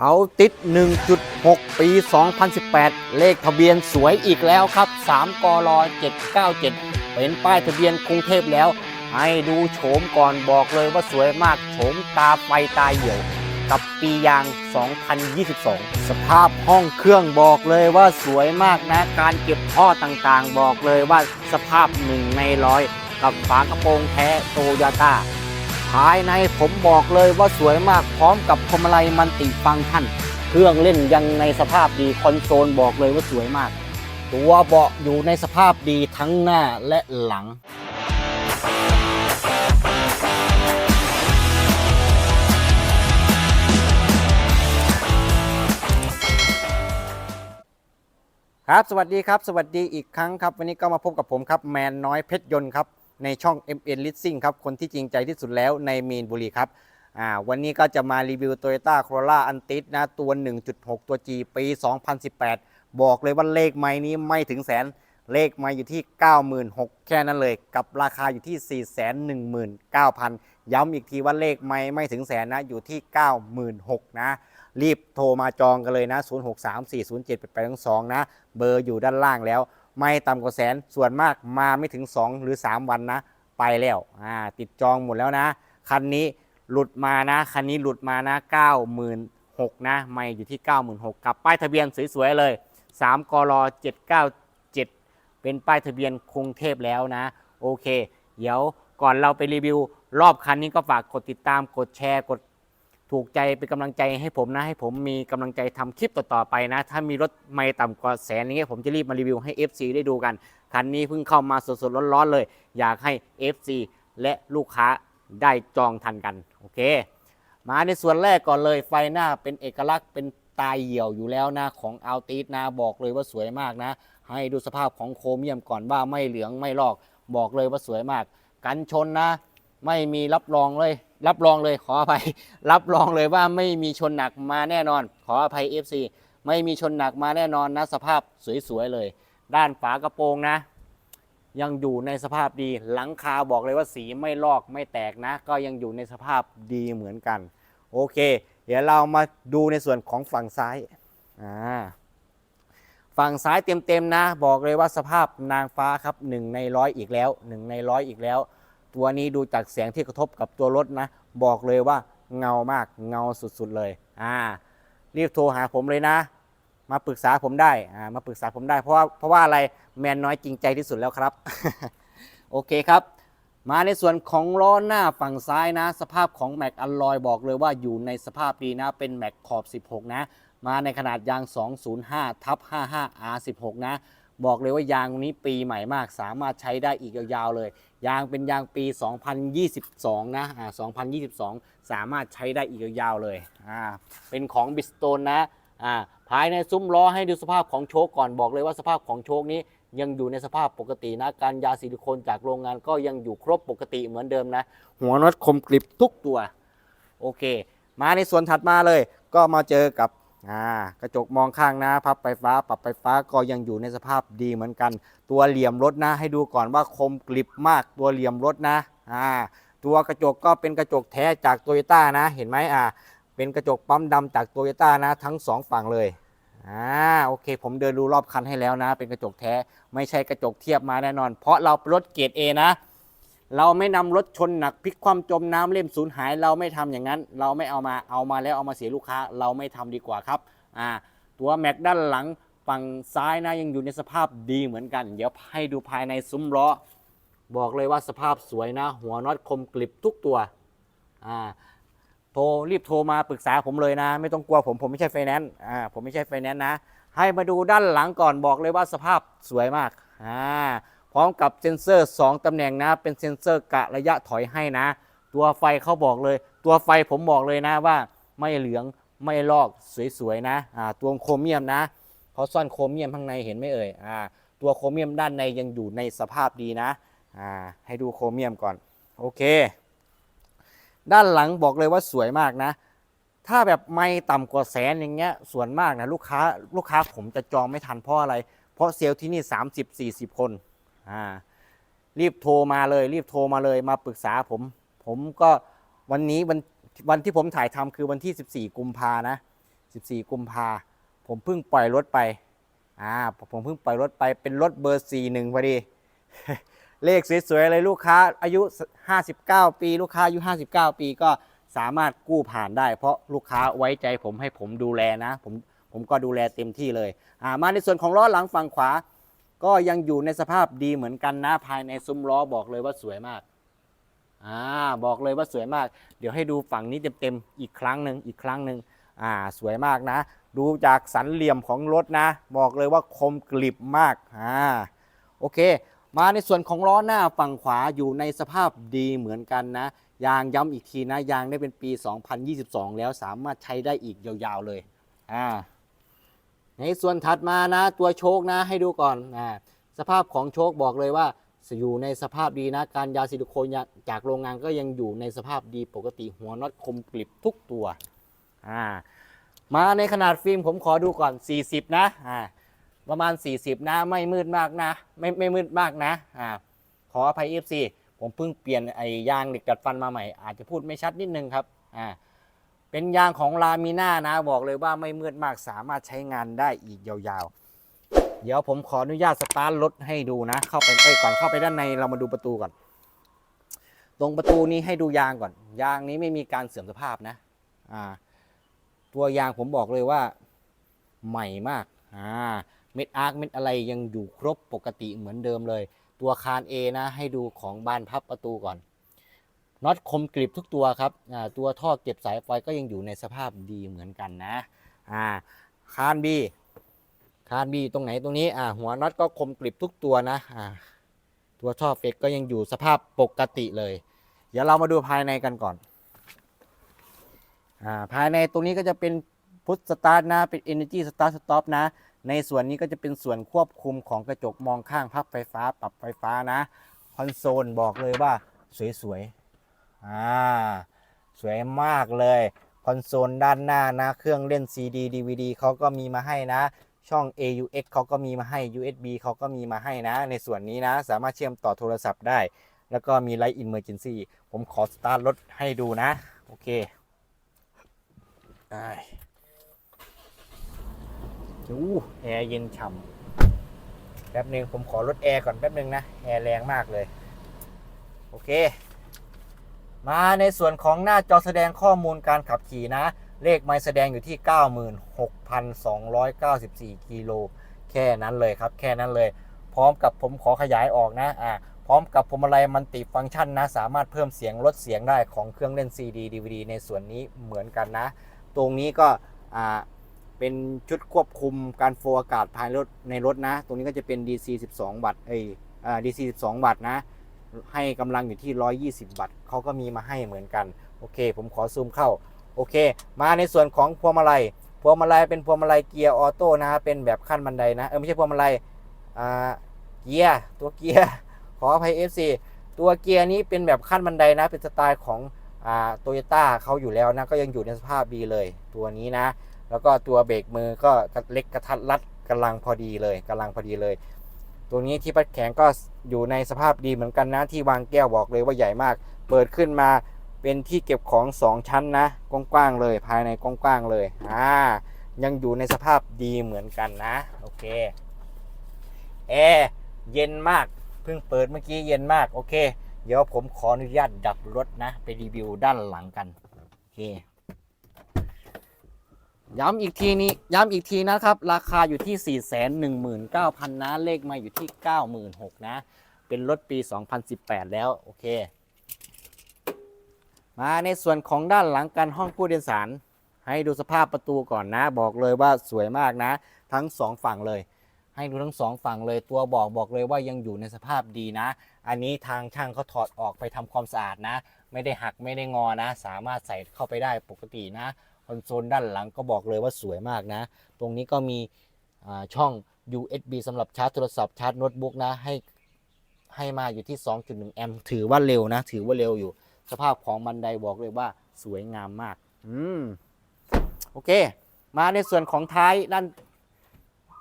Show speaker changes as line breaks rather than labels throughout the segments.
เอาติด 1.6 ปี 2018 เลขทะเบียนสวยอีกแล้วครับ 3กร797 เป็นป้ายทะเบียนกรุงเทพแล้ว ให้ดูโฉมก่อนบอกเลยว่าสวยมากโฉมตาไฟตาเหี่ยว กับปียาง 2022 สภาพห้องเครื่องบอกเลยว่าสวยมากนะ การเก็บท่อต่างๆ บอกเลยว่าสภาพหนึ่งในร้อยกับฝากระโปรงแท้โตโยต้า ภายในผมบอกเลยว่าสวยมากพร้อมกับพวงมาลัยมันติฟังก์ชัน เครื่องเล่นยังในสภาพดีคอนโซลบอกเลยว่าสวยมาก ตัวเบาะอยู่ในสภาพดีทั้งหน้าและหลังครับสวัสดีครับ สวัสดีอีกครั้งครับ วันนี้ก็มาพบกับผมครับ แมนน้อยเพชรยนต์ครับ ในช่อง MN Leasing ครับ คนที่จริงใจที่สุดแล้วในมีนบุรีครับวันนี้ก็จะมารีวิว Toyota Corolla Antis นะ ตัว 1.6 ตัว G ปี 2018 บอกเลยว่าเลขไม้นี้ไม่ถึงแสน เลขไม้อยู่ที่ 96,000 แค่นั้นเลย กับราคาอยู่ที่ 419,000 ย้ำอีกทีว่าเลขไม่ไม่ถึงแสนนะ อยู่ที่ 96,000 นะ รีบโทรมาจองกันเลยนะ 0634078822 นะ เบอร์อยู่ด้านล่างแล้ว ไม่ต่ำกว่าแสนส่วนมากมาไม่ถึง 2 หรือ 3 วันนะ ไปแล้วอ่าติดจองหมดแล้วนะ คันนี้หลุดมานะ คันนี้หลุดมานะ 96,000นะไม่อยู่ที่ 96,000กับป้ายทะเบียนสวยๆเลย 3กร797 เป็นป้ายทะเบียนกรุงเทพแล้วนะ โอเค เดี๋ยวก่อนเราไปรีวิว รอบคันนี้ก็ฝากกดติดตามกดแชร์กด ถูกใจเป็นกำลังใจให้ผมนะ ให้ผมมีกำลังใจทำคลิปต่อๆไปนะ ถ้ามีรถไม่ต่ำกว่าแสนอย่างเงี้ยผมจะรีบมารีวิวให้ FC ได้ดูกัน คันนี้เพิ่งเข้ามาสดๆร้อนๆเลย อยากให้ FC และลูกค้าได้จองทันกัน โอเค มาในส่วนแรกก่อนเลยไฟหน้าเป็นเอกลักษณ์เป็นตายเหี่ยวอยู่แล้วนะของอัลติสนะบอกเลยว่าสวยมากนะ ให้ดูสภาพของโครเมียมก่อนว่าไม่เหลืองไม่ลอก บอกเลยว่าสวยมาก กันชนนะ ไม่มีรับรองเลย รับรองเลยขออภัย รับรองเลยว่าไม่มีชนหนักมาแน่นอน ขออภัย FC ไม่มีชนหนักมาแน่นอนนะสภาพสวยๆเลย ด้านฝากระโปรงนะ ยังอยู่ในสภาพดีหลังคาบอกเลยว่าสีไม่ลอกไม่แตกนะ ก็ยังอยู่ในสภาพดีเหมือนกัน โอเค เดี๋ยวเรามาดูในส่วนของฝั่งซ้ายอ่าฝั่งซ้ายเต็มๆนะ บอกเลยว่าสภาพนางฟ้าครับหนึ่งในร้อยอีกแล้วหนึ่งในร้อยอีกแล้ว ตัวนี้ดูจากแสงที่กระทบกับตัวรถนะ บอกเลยว่าเงามากเงาสุดๆเลย อ่า รีบโทรหาผมเลยนะ มาปรึกษาผมได้ อ่า มาปรึกษาผมได้ เพราะว่าเพราะว่าอะไรแมนน้อยจริงใจที่สุดแล้วครับ โอเคครับ มาในส่วนของล้อหน้าฝั่งซ้ายนะ สภาพของแม็กอัลลอยบอกเลยว่าอยู่ในสภาพดีนะ เป็นแม็กขอบ 16 นะ มาในขนาดยาง 205ทับ55 R16 นะ บอกเลยว่ายางนี้ปีใหม่มาก สามารถใช้ได้อีกยาวๆเลย ยางเป็นยางปี 2022 นะอ่า2022 สามารถใช้ได้อีกยาวๆเลยอ่าเป็นของบิสโตนนะอ่าภายในซุ้มล้อให้ดูสภาพของโชคก่อนบอกเลยว่าสภาพของโชคนี้ยังอยู่ในสภาพปกตินะ การยาซิลิโคนจากโรงงานก็ยังอยู่ครบปกติเหมือนเดิมนะ หัวน็อตคมกริบทุกตัว โอเค มาในส่วนถัดมาเลย ก็มาเจอกับ อ่ากระจกมองข้างนะพับไฟฟ้า ปรับไฟฟ้าก็ยังอยู่ในสภาพดีเหมือนกัน ตัวเหลี่ยมรถนะ ให้ดูก่อนว่าคมกริบมากตัวเหลี่ยมรถนะอ่าตัวกระจกก็เป็นกระจกแท้จากโตโยต้านะเห็นไหมอ่าเป็นกระจกปั๊มดำจากโตโยต้านะ ทั้งสองฝั่งเลยอ่าโอเค ผมเดินดูรอบคันให้แล้วนะ เป็นกระจกแท้ไม่ใช่กระจกเทียบมาแน่นอน เพราะเราเป็นรถเกรด A นะ เราไม่นำรถชนหนักพลิกความจมน้ำเล่มสูญหาย เราไม่ทำอย่างนั้น เราไม่เอามาเอามาแล้วเอามาเสียลูกค้า เราไม่ทำดีกว่าครับอ่าตัวแม็กด้านหลังฝั่งซ้ายนะยังอยู่ในสภาพดีเหมือนกัน เดี๋ยวให้ดูภายในซุ้มล้อบอกเลยว่าสภาพสวยนะ หัวน็อตคมกริบทุกตัวอ่าโทรรีบโทรมาปรึกษาผมเลยนะ ไม่ต้องกลัวผมผมไม่ใช่ไฟแนนซ์อ่าผมไม่ใช่ไฟแนนซ์นะ ให้มาดูด้านหลังก่อนบอกเลยว่าสภาพสวยมากอ่า พร้อมกับเซ็นเซอร์ 2 ตำแหน่งนะ เป็นเซ็นเซอร์กะระยะถอยให้นะ ตัวไฟเขาบอกเลย ตัวไฟผมบอกเลยนะว่าไม่เหลืองไม่ลอกสวยๆนะอ่าตัวโครเมียมนะเขาซ่อนโครเมียมข้างในเห็นไหมเอ่ยอ่าตัวโครเมียมด้านในยังอยู่ในสภาพดีนะอ่าให้ดูโครเมียมก่อนโอเค ด้านหลังบอกเลยว่าสวยมากนะ ถ้าแบบไม่ต่ำกว่าแสนอย่างเงี้ยส่วนมากนะลูกค้าลูกค้าผมจะจองไม่ทันเพราะอะไร เพราะเซลล์ที่นี่ 30-40 คน อ่ารีบโทรมาเลยรีบโทรมาเลยมาปรึกษาผม ผมก็วันนี้วันวันที่ผมถ่ายทำคือวันที่ 14 กุมภานะ 14 กุมภาผมเพิ่งปล่อยรถไปอ่าผมเพิ่งปล่อยรถไปเป็นรถเบอร์41พอดี เลขสวยๆเลยลูกค้าอายุ 59 ปีลูกค้าอายุ 59 ปีก็สามารถกู้ผ่านได้ เพราะลูกค้าไว้ใจผมให้ผมดูแลนะ ผมผมก็ดูแลเต็มที่เลยอ่ามาในส่วนของล้อหลังฝั่งขวา ก็ยังอยู่ในสภาพดีเหมือนกันนะภายในซุ้มล้อบอกเลยว่าสวยมากอ่าบอกเลยว่าสวยมาก เดี๋ยวให้ดูฝั่งนี้เต็มๆอีกครั้งหนึ่งอีกครั้งหนึ่งอ่าสวยมากนะ ดูจากสันเหลี่ยมของรถนะ บอกเลยว่าคมกริบมากอ่าโอเค มาในส่วนของล้อหน้าฝั่งขวาอยู่ในสภาพดีเหมือนกันนะยางย้ำอีกทีนะยางได้เป็นปี 2022 แล้วสามารถใช้ได้อีกยาวๆเลยอ่า ในส่วนถัดมานะตัวโชคนะให้ดูก่อนอ่าสภาพของโชคบอกเลยว่าอยู่ในสภาพดีนะ การยาซิลิโคนจากโรงงานก็ยังอยู่ในสภาพดีปกติหัวน็อตคมกริบทุกตัวอ่ามาในขนาดฟิล์มผมขอดูก่อน 40 นะอ่าประมาณ 40 นะไม่มืดมากนะ ไม่ไม่มืดมากนะอ่าขออภัย FC ผมเพิ่งเปลี่ยนไอ้ยางเหล็กดัดฟันมาใหม่ อาจจะพูดไม่ชัดนิดนึงครับอ่า เป็นยางของลามิน่านะบอกเลยว่าไม่มืดมากสามารถใช้งานได้อีกยาวๆ เดี๋ยวผมขออนุญาตสตาร์ทรถให้ดูนะ เข้าไปเอ้ยก่อนเข้าไปด้านในเรามาดูประตูก่อน ตรงประตูนี้ให้ดูยางก่อน ยางนี้ไม่มีการเสื่อมสภาพนะอ่าตัวยางผมบอกเลยว่าใหม่มากอ่าเม็ดอาร์คเม็ดอะไรยังอยู่ครบปกติเหมือนเดิมเลย ตัวคาน A นะให้ดูของบานพับประตูก่อน น็อตคมกริบทุกตัวครับตัวท่อเก็บสายไฟก็ยังอยู่ในสภาพดีเหมือนกันนะอ่าคาน B คาน B ตรงไหนตรงนี้อ่าหัวน็อตก็คมกริบทุกตัวนะอ่าตัวท่อเฟกก็ยังอยู่สภาพปกติเลย เดี๋ยวเรามาดูภายในกันก่อนอ่าภายในตรงนี้ก็จะเป็นพุทสตาร์ทนะเป็น Energy Start Stop นะ ในส่วนนี้ก็จะเป็นส่วนควบคุมของกระจกมองข้างพับไฟฟ้าปรับไฟฟ้านะ คอนโซลบอกเลยว่าสวยๆ อ่าสวยมากเลยคอนโซลด้านหน้านะ เครื่องเล่น CD DVD เขาก็มีมาให้นะ ช่อง AUX เขาก็มีมาให้ USB เขาก็มีมาให้นะ ในส่วนนี้นะ สามารถเชื่อมต่อโทรศัพท์ได้ แล้วก็มี Light Emergency ผมขอสตาร์ทรถให้ดูนะ โอเคได้อู้แอร์เย็นฉ่ำแป๊บหนึ่งผมขอลดแอร์ก่อนแป๊บหนึ่งนะ แอร์แรงมากเลย โอเค มาในส่วนของหน้าจอแสดงข้อมูลการขับขี่นะ เลขไม่แสดงอยู่ที่ 96,294 กิโล แค่นั้นเลยครับ แค่นั้นเลย พร้อมกับผมขอขยายออกนะอ่าพร้อมกับพวงมาลัยมันติฟังก์ชันนะ สามารถเพิ่มเสียงลดเสียงได้ของเครื่องเล่น CD DVD ในส่วนนี้เหมือนกันนะ ตรงนี้ก็อ่าเป็นชุดควบคุมการโฟอากาศภายในรถในรถนะ ตรงนี้ก็จะเป็น DC 12 วัตต์เอ้ยอ่า DC 12 วัตต์นะ ให้กำลังอยู่ที่ 120 วัตต์เขาก็มีมาให้เหมือนกัน โอเค ผมขอซูมเข้า โอเค มาในส่วนของพวงมาลัย พวงมาลัยเป็นพวงมาลัยเกียร์ออโต้นะเป็นแบบขั้นบันไดนะ เออไม่ใช่พวงมาลัยอ่าเกียร์ตัวเกียร์ขออภัย FC ตัวเกียร์นี้เป็นแบบขั้นบันไดนะ เป็นสไตล์ของอ่าโตโยต้าเขาอยู่แล้วนะ ก็ยังอยู่ในสภาพดีเลย ตัวนี้นะ แล้วก็ตัวเบรกมือก็เล็กกระทัดรัดกำลังพอดีเลยกำลังพอดีเลย ตัวนี้ที่พัดแข็งก็อยู่ในสภาพดีเหมือนกันนะที่วางแก้วบอกเลยว่าใหญ่มาก เปิดขึ้นมาเป็นที่เก็บของ 2 ชั้นนะกว้างๆเลยภายในกว้างๆเลยอ่ายังอยู่ในสภาพดีเหมือนกันนะโอเคแอร์เย็นมากเพิ่งเปิดเมื่อกี้เย็นมากโอเค เดี๋ยวผมขออนุญาตดับรถนะ ไปรีวิวด้านหลังกันโอเค ย้ำอีกทีนี้ย้ำอีกทีนะครับ ราคาอยู่ที่ 4 1 9 0 0 0 นะ เลขมาอยู่ที่ 96,000 นะ เป็นรถปี 2018 แล้ว โอเค มาในส่วนของด้านหลังกันห้องผู้โดยสาร ให้ดูสภาพประตูก่อนนะ บอกเลยว่าสวยมากนะ ทั้ง 2 ฝั่งเลย ให้ดูทั้ง 2 ฝั่งเลย ตัวบอกบอกเลยว่ายังอยู่ในสภาพดีนะ อันนี้ทางช่างเขาถอดออกไปทำความสะอาดนะ ไม่ได้หักไม่ได้งอนะ สามารถใส่เข้าไปได้ปกตินะ คอนโซลด้านหลังก็บอกเลยว่าสวยมากนะ ตรงนี้ก็มีช่อง USB สำหรับชาร์จโทรศัพท์ชาร์จโน้ตบุ๊กนะให้ให้มาอยู่ที่ 2.1 แอมป์ถือว่าเร็วนะ ถือว่าเร็วอยู่ สภาพของบันไดบอกเลยว่าสวยงามมากอืมโอเค มาในส่วนของท้ายด้าน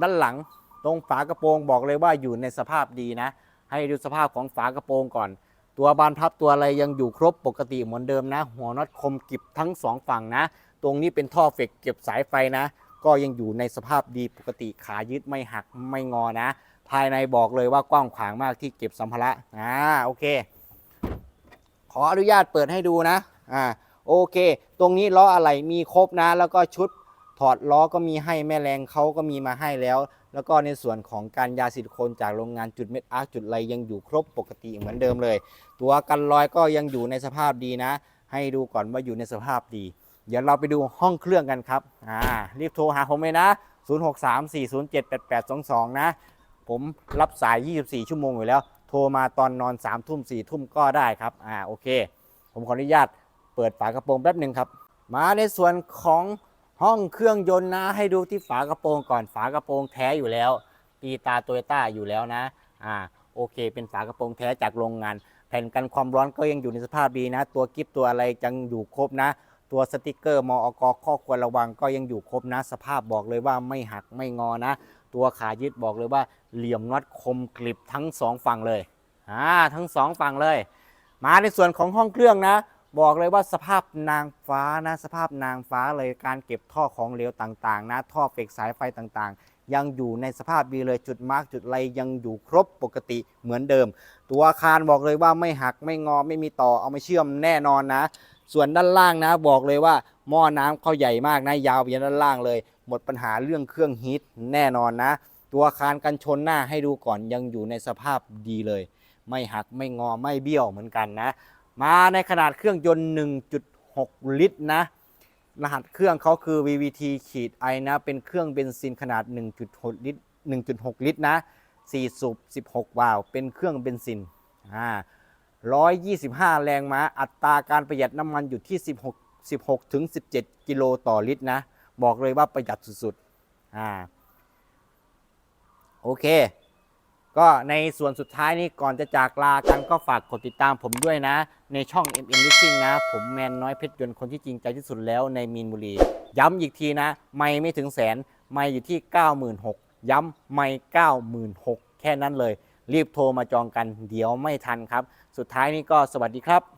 ด้านหลัง ตรงฝากระโปรงบอกเลยว่าอยู่ในสภาพดีนะ ให้ดูสภาพของฝากระโปรงก่อน ตัวบานพับตัวอะไรยังอยู่ครบปกติเหมือนเดิมนะ หัวน็อตคมกิบทั้งสองฝั่งนะ ตรงนี้เป็นท่อเฟกเก็บสายไฟนะ ก็ยังอยู่ในสภาพดีปกติขายึดไม่หักไม่งอนะ ภายในบอกเลยว่ากว้างขวางมากที่เก็บสัมภาระอ่าโอเค ขออนุญาตเปิดให้ดูนะอ่าโอเค ตรงนี้ล้ออะไรมีครบนะ แล้วก็ชุดถอดล้อก็มีให้แม่แรงเขาก็มีมาให้แล้ว แล้วก็ในส่วนของการยาซิลิโคนจากโรงงานจุดเม็ดอาร์จุดไรยังอยู่ครบปกติเหมือนเดิมเลย ตัวกันรอยก็ยังอยู่ในสภาพดีนะ ให้ดูก่อนว่าอยู่ในสภาพดี เดี๋ยวเราไปดูห้องเครื่องกันครับอ่ารีบโทรหาผมเลยนะ 0634078822 นะ ผมรับสาย 24 ชั่วโมงอยู่แล้ว โทรมาตอนนอน 3 ทุ่ม 4 ทุ่มก็ได้ครับอ่าโอเค ผมขออนุญาตเปิดฝากระโปรงแป๊บหนึ่งครับ มาในส่วนของห้องเครื่องยนต์นะ ให้ดูที่ฝากระโปรงก่อนฝากระโปรงแท้อยู่แล้วตีตาโตโยต้าอยู่แล้วนะอ่าโอเค เป็นฝากระโปรงแท้จากโรงงาน แผ่นกันความร้อนก็ยังอยู่ในสภาพดีนะ ตัวกิฟตัวอะไรยังอยู่ครบนะ ตัวสติกเกอร์มอกข้อควรระวังก็ยังอยู่ครบนะสภาพบอกเลยว่าไม่หักไม่งอนะ ตัวขายึดบอกเลยว่าเหลี่ยมน็อตคมกริบทั้งสองฝั่งเลยอ่าทั้งสองฝั่งเลย มาในส่วนของห้องเครื่องนะ บอกเลยว่าสภาพนางฟ้านะ สภาพนางฟ้าเลยการเก็บท่อของเหลวต่างๆ นะ ท่อเฟกสายไฟต่างๆยังอยู่ในสภาพดีเลยจุดมาร์กจุดไรยังอยู่ครบปกติเหมือนเดิม ตัวอาคารบอกเลยว่าไม่หักไม่งอไม่มีต่อเอามาเชื่อมแน่นอนนะ ส่วนด้านล่างนะบอกเลยว่า หม้อน้ำเขาใหญ่มากนะยาวไปยันด้านล่างเลย หมดปัญหาเรื่องเครื่องฮีทแน่นอนนะ ตัวอาคารกันชนหน้าให้ดูก่อนยังอยู่ในสภาพดีเลย ไม่หักไม่งอไม่เบี้ยวเหมือนกันนะ มาในขนาดเครื่องยนต์ 1.6 ลิตรนะรหัสเครื่องเขาคือ VVT ขีด I นะ เป็นเครื่องเบนซินขนาด 1.6 ลิตร 1.6 ลิตรนะ 4 สูบ 16 วาล์วเป็นเครื่องเบนซิน อ่า 125 แรงม้า อัตราการประหยัดน้ำมันอยู่ที่ 16 16ถึง17 กิโลต่อลิตรนะ บอกเลยว่าประหยัดสุดๆ อ่า โอเค ก็ในส่วนสุดท้ายนี้ก่อนจะจากลากันก็ฝากกดติดตามผมด้วยนะ ในช่อง MM Racing นะ ผมแมนน้อยเพชรยนต์คนที่จริงใจที่สุดแล้วในมีนบุรี ย้ำอีกทีนะ ไม่ไม่ถึงแสน ไม่อยู่ที่ 96,000 ย้ำไม่ 96,000 แค่นั้นเลย รีบโทรมาจองกันเดี๋ยวไม่ทันครับ สุดท้ายนี้ก็สวัสดีครับ